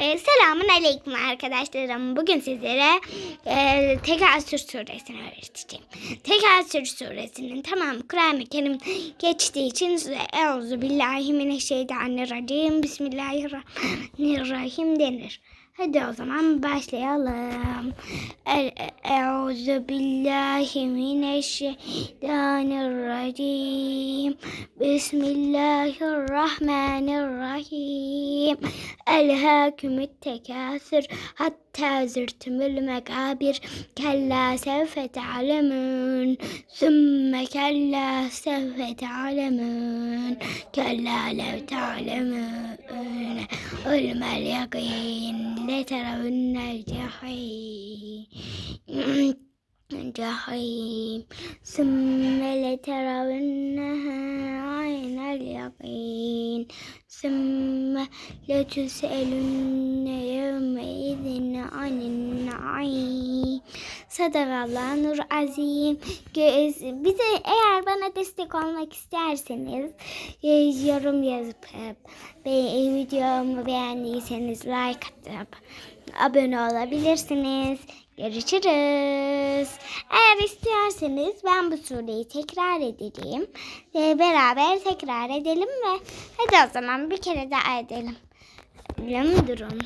Ee, selamun aleyküm arkadaşlarım. Bugün sizlere e, Tekasür suresini öğreteceğim. Tekasür suresinin tamam Kur'an-ı Kerim geçtiği için size Euzu billahi mineşşeytanirracim. Bismillahirrahmanirrahim denir. Hadi o zaman başlayalım. E- Euzu billahi mineşşeytanirracim. Bismillahirrahmanirrahim. Elhâkümüt tekâsür hatta zürtümül mekabir. Kella sevfe te'alemün. Sümme kella sevfe te'alemün. Kella lev te'alemün. Ulmel yakin leteravünnel cehîm. جحيم ثم لترونها عين اليقين ثم لتسألن يومئذ عن النعيم Sadakallah Nur Azim. Gö- Bize eğer bana destek olmak isterseniz e, yorum yazıp e, be- videomu beğendiyseniz like atıp abone olabilirsiniz. Görüşürüz. Eğer isterseniz ben bu sureyi tekrar edeyim. Ve beraber tekrar edelim ve hadi o zaman bir kere daha edelim. Durun?